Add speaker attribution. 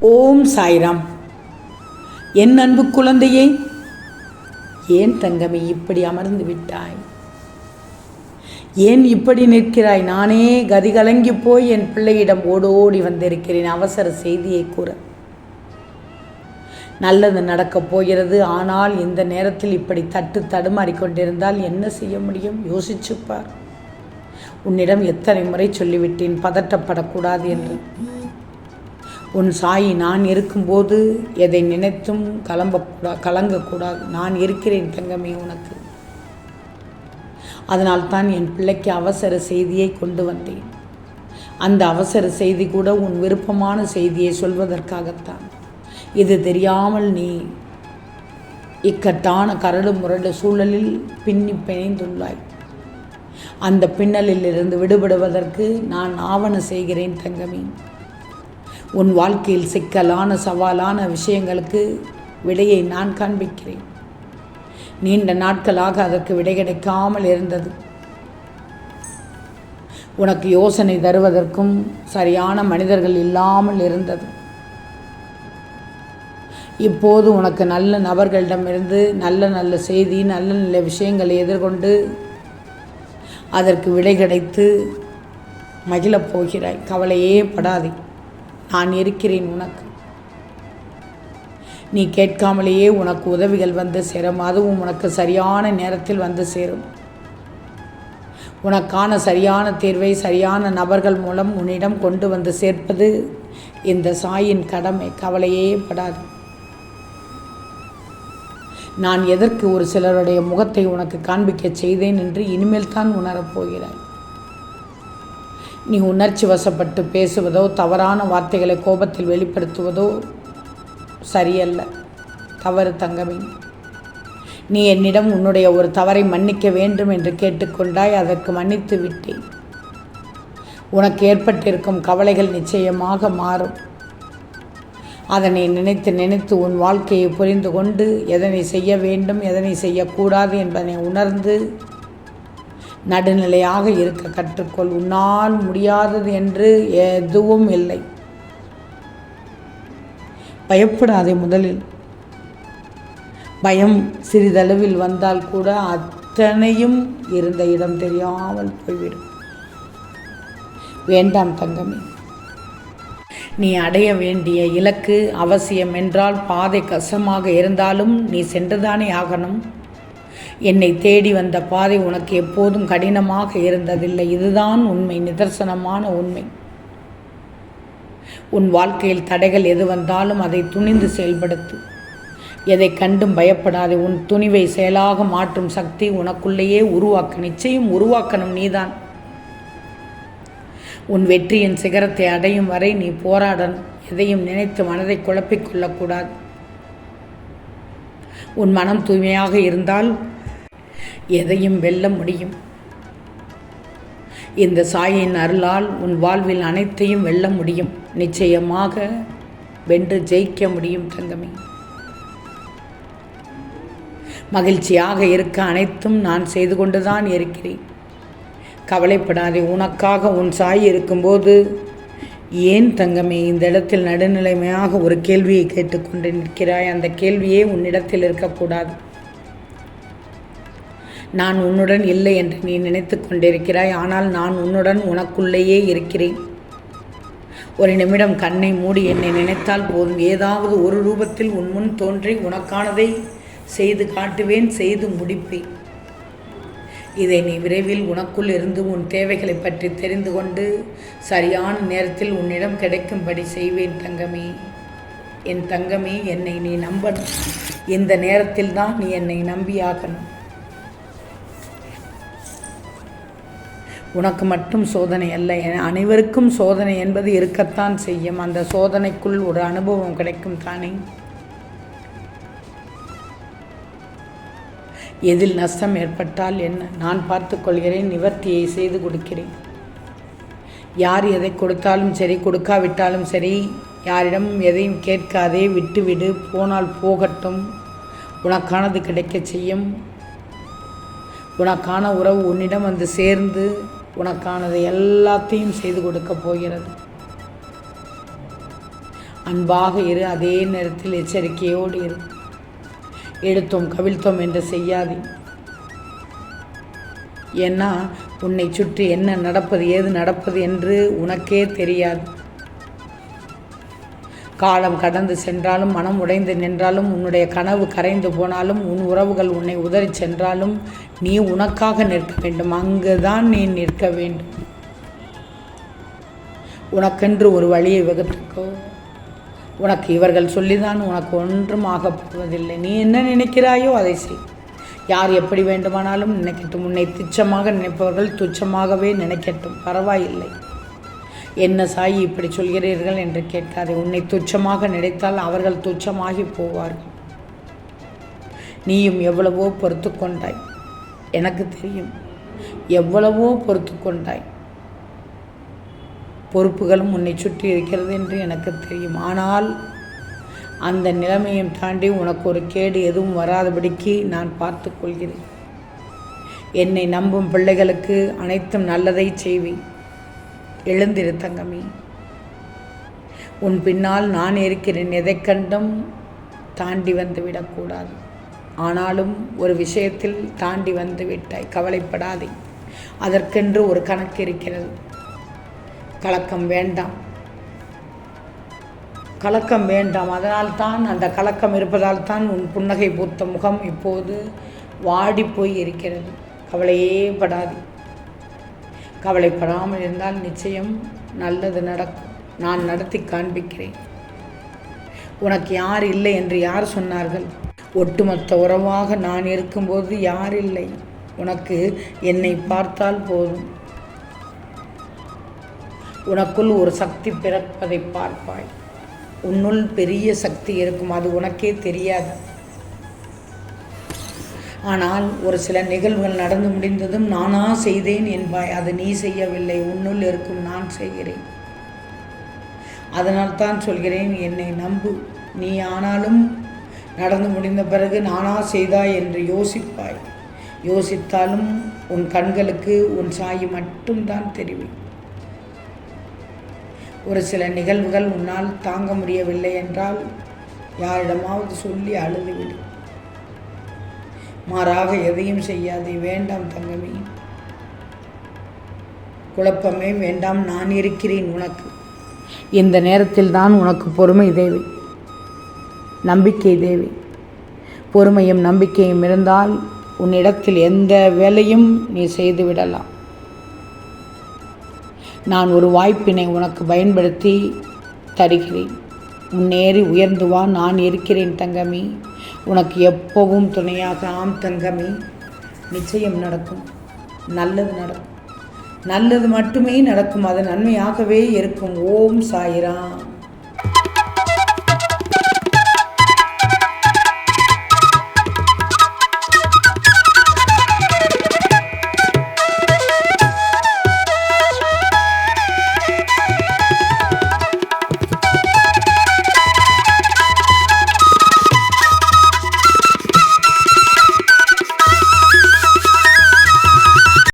Speaker 1: ஓம் சாய்ராம். என் அன்பு குழந்தையே ஏன் தங்கமே இப்படி அமர்ந்து விட்டாய்? ஏன் இப்படி நிற்கிறாய்? நானே கதி கலங்கி போய் என் பிள்ளையிடம் ஓடோடி வந்திருக்கிறேன் அவசர செய்தியை கூற. நல்லது நடக்கப் போகிறது ஆனால் இந்த நேரத்தில் இப்படி தட்டு தடுமாறி கொண்டிருந்தால் என்ன செய்ய முடியும்? யோசிச்சுப்பார். உன்னிடம் எத்தனை முறை சொல்லிவிட்டேன் பதட்டப்படக்கூடாது என்று. உன் சாயி நான் இருக்கும்போது எதை நினைத்தும் கலம்பக்கூடா கலங்கக்கூடாது. நான் இருக்கிறேன் தங்கமே உனக்கு. அதனால்தான் என் பிள்ளைக்கு அவசர செய்தியை கொண்டு வந்தேன். அந்த அவசர செய்தி கூட உன் விருப்பமான செய்தியை சொல்வதற்காகத்தான். இது தெரியாமல் நீ இக்கட்டான கரடு முரடு சூழலில் பின்னி பிணைந்துள்ளாய். அந்த பின்னலில் இருந்து விடுபடுவதற்கு நான் ஆவணம் செய்கிறேன் தங்கமே. உன் வாழ்க்கையில் சிக்கலான சவாலான விஷயங்களுக்கு விடையை நான் காண்பிக்கிறேன். நீண்ட நாட்களாக அதற்கு விடை கிடைக்காமல் இருந்தது. உனக்கு யோசனை தருவதற்கும் சரியான மனிதர்கள் இல்லாமல் இருந்தது. இப்போது உனக்கு நல்ல நபர்களிடமிருந்து நல்ல நல்ல செய்தி நல்ல நல்ல விஷயங்களை எதிர்கொண்டு அதற்கு விடை கிடைத்து மகிழப் போகிறாய். கவலையே படாதே. நான் இருக்கிறேன் உனக்கு. நீ கேட்காமலேயே உனக்கு உதவிகள் வந்து சேரும். அதுவும் உனக்கு சரியான நேரத்தில் வந்து சேரும். உனக்கான சரியான தேர்வை சரியான நபர்கள் மூலம் உன்னிடம் கொண்டு வந்து சேர்ப்பது இந்த சாயின் கடமை. கவலையே படாது. நான் எதற்கு ஒரு சிலருடைய முகத்தை உனக்கு காண்பிக்கச் செய்தேன் என்று இனிமேல் தான் உணரப்போகிறாய் நீ உணர்ச்சி வசப்பட்டு பேசுவதோ தவறான வார்த்தைகளை கோபத்தில் வெளிப்படுத்துவதோ சரியல்ல. தவறு தங்கமே. நீ என்னிடம் உன்னுடைய ஒரு தவறை மன்னிக்க வேண்டும் என்று கேட்டுக்கொண்டாய் அதற்கு மன்னித்து விட்டேன். உனக்கு ஏற்பட்டிருக்கும் கவலைகள் நிச்சயமாக மாறும். அதனை நினைத்து நினைத்து உன் வாழ்க்கையை புரிந்து கொண்டு எதனை செய்ய வேண்டும் எதனை செய்யக்கூடாது என்பதனை உணர்ந்து நடுநிலையாக இருக்க கற்றுக்கொள். உன்னால் முடியாதது என்று எதுவும் இல்லை. பயப்படாதே முதலில். பயம் சிறிதளவில் வந்தால் கூட அத்தனையும் இருந்த இடம் தெரியாமல் போய்விடும். வேண்டாம் தங்கமே. நீ அடைய வேண்டிய இலக்கு அவசியம் என்றால் பாதை கஷ்டமாக இருந்தாலும் நீ சென்றுதானே ஆகணும். என்னை தேடி வந்த பாதை உனக்கு எப்போதும் கடினமாக இருந்ததில்லை. இதுதான் உண்மை. நிதர்சனமான உண்மை. உன் வாழ்க்கையில் தடைகள் எது வந்தாலும் அதை துணிந்து செயல்படுத்து. எதை கண்டும் பயப்படாதே. உன் துணிவை செயலாக மாற்றும் சக்தி உனக்குள்ளேயே உருவாக்க. நிச்சயம் உருவாக்கணும் நீதான். உன் வெற்றியின் சிகரத்தை அடையும் வரை நீ போராடணும். எதையும் நினைத்து மனதை குழப்பிக் கொள்ளக்கூடாது. உன் மனம் தூய்மையாக இருந்தால் எதையும் வெல்ல முடியும். இந்த சாயின் அருளால் உன் வாழ்வில் அனைத்தையும் வெல்ல முடியும். நிச்சயமாக வென்று ஜெயிக்க முடியும் தங்கமே. மகிழ்ச்சியாக இருக்க அனைத்தும் நான் செய்து கொண்டுதான் இருக்கிறேன். கவலைப்படாதே உனக்காக உன் சாய் இருக்கும்போது ஏன் தங்கமே இந்த இடத்தில் நடுநிலைமையாக ஒரு கேள்வியை கேட்டுக்கொண்டு நிற்கிறாய்? அந்த கேள்வியே உன்னிடத்தில் இருக்கக்கூடாது. நான் உன்னுடன் இல்லை என்று நீ நினைத்து கொண்டிருக்கிறாய் ஆனால் நான் உன்னுடன் உனக்குள்ளேயே இருக்கிறேன். ஒரு நிமிடம் கண்ணை மூடி என்னை நினைத்தால் போதும். ஏதாவது ஒரு ரூபத்தில் உன் முன் தோன்றி உனக்கானதை செய்து காட்டுவேன் செய்து முடிப்பேன். இதை நீ விரைவில் உனக்குள் இருந்து உன் தேவைகளை பற்றி தெரிந்து கொண்டு சரியான நேரத்தில் உன்னிடம் கிடைக்கும்படி செய்வேன் தங்கமே. என் தங்கமே என்னை நீ நம்பணும் இந்த நேரத்தில் தான் நீ என்னை நம்பியாகணும். உனக்கு மட்டும் சோதனை அல்ல. என அனைவருக்கும் சோதனை என்பது இருக்கத்தான் செய்யும். அந்த சோதனைக்குள் ஒரு அனுபவம் கிடைக்கும் தானே? எதில் நஷ்டம் ஏற்பட்டால் என்ன? நான் பார்த்துக்கொள்கிறேன் நிவர்த்தியை செய்து கொடுக்கிறேன். யார் எதை கொடுத்தாலும் சரி கொடுக்காவிட்டாலும் சரி யாரிடம் எதையும் கேட்காதே விட்டுவிடு போனால் போகட்டும். உனக்கானது கிடைக்க செய்யும். உனக்கான உறவு உன்னிடம் வந்து சேர்ந்து உனக்கானது எல்லாத்தையும் செய்து கொடுக்க போகிறது. அன்பாக இரு அதே நேரத்தில் எச்சரிக்கையோடு இரு. எடுத்தோம் கவிழ்த்தோம் என்று செய்யாதே. ஏன்னா உன்னை சுற்றி என்ன நடப்பது ஏது நடப்பது என்று உனக்கே தெரியாது. காலம் கடந்து சென்றாலும் மனம் உடைந்து நின்றாலும் உன்னுடைய கனவு கரைந்து போனாலும் உன் உறவுகள் உன்னை உதறி சென்றாலும் நீ உனக்காக நிற்க வேண்டும். அங்குதான் நீ நிற்க வேண்டும். உனக்கென்று ஒரு வழியை வகுத்துக்கோ உனக்கு இவர்கள் சொல்லிதான் உனக்கு ஒன்றும் ஆகப்படுவதில்லை நீ என்ன நினைக்கிறாயோ அதை செய். யார் எப்படி வேண்டுமானாலும் நினைக்கட்டும். உன்னை துச்சமாக நினைப்பவர்கள் துச்சமாகவே நினைக்கட்டும். பரவாயில்லை. என்ன சாயி இப்படி சொல்கிறீர்கள் என்று கேட்காதே. உன்னை துச்சமாக நினைத்தால் அவர்கள் துச்சமாகி போவார்கள். நீயும் எவ்வளவோ பொறுத்து கொண்டாய். எனக்கு தெரியும் எவ்வளவோ பொறுத்து கொண்டாய். பொறுப்புகளும் உன்னை சுற்றி இருக்கிறது என்று எனக்கு தெரியும். ஆனால் அந்த நிலைமையும் தாண்டி உனக்கு ஒரு கேடு எதுவும் வராதபடிக்கு நான் பார்த்து கொள்கிறேன். என்னை நம்பும் பிள்ளைகளுக்கு அனைத்தும் நல்லதை செய்வேன். எழுந்திரு தங்கமி. உன் பின்னால் நான் இருக்கிறேன் எதை கண்டும் தாண்டி வந்து விடக்கூடாது. ஆனாலும் ஒரு விஷயத்தில் தாண்டி வந்து விட்டாய் கவலைப்படாதே. அதற்கென்று ஒரு கணக்கு இருக்கிறது. கலக்கம் வேண்டாம். கலக்கம் வேண்டாம். அதனால் தான் அந்த கலக்கம் இருப்பதால் தான் உன் புன்னகை பூத்த முகம் இப்போது வாடி போய் இருக்கிறது. கவலையே படாது. கவலைப்படாமல் இருந்தால் நிச்சயம் நல்லது நடக்கும் நான் நடத்தி காண்பிக்கிறேன். உனக்கு யார் இல்லை என்று யார் சொன்னார்கள்? ஒட்டுமொத்த உறவாக நான் இருக்கும்போது யார் இல்லை? உனக்கு என்னை பார்த்தால் போதும். உனக்குள் ஒரு சக்தி பிறப்பதை பார்ப்பாய். உன்னுள் பெரிய சக்தி இருக்கும் அது உனக்கே தெரியாது. ஆனால் ஒரு சில நிகழ்வுகள் நடந்து முடிந்ததும் நானா செய்தேன் என்பாய். அது நீ செய்யவில்லை உன்னுள் இருக்கும் நான் செய்கிறேன். அதனால் தான் சொல்கிறேன் என்னை நம்பு. நீ ஆனாலும் நடந்து முடிந்த பிறகு நானா செய்தாய் என்று யோசிப்பாய். யோசித்தாலும் உன் கண்களுக்கு உன் சாயி மட்டும்தான் தெரியும். ஒரு சில நிகழ்வுகள் உன்னால் தாங்க முடியவில்லை என்றால் யாரிடமாவது சொல்லி அழுதுவிடும் மாறாக எதையும் செய்யாதே. வேண்டாம் தங்கமே. குழப்பமே வேண்டாம் நான் இருக்கிறேன் உனக்கு. இந்த நேரத்தில் தான் உனக்கு பொறுமை தேவை. நம்பிக்கை தேவை. பொறுமையும் நம்பிக்கையும் இருந்தால் உன்னிடத்தில் எந்த வேலையும் நீ செய்து விடலாம். நான் ஒரு வாய்ப்பினை உனக்கு பயன்படுத்தி தருகிறேன். முன்னேறி உயர்ந்து வா நான் இருக்கிறேன் தங்கமி. உனக்கு எப்பவும் துணையாக ஆம் தங்கமே. நிச்சயம் நடக்கும். நல்லது நடக்கும். நல்லது மட்டுமே நடக்கும். அது நன்மையாகவே இருக்கும். ஓம் சாயிராம்.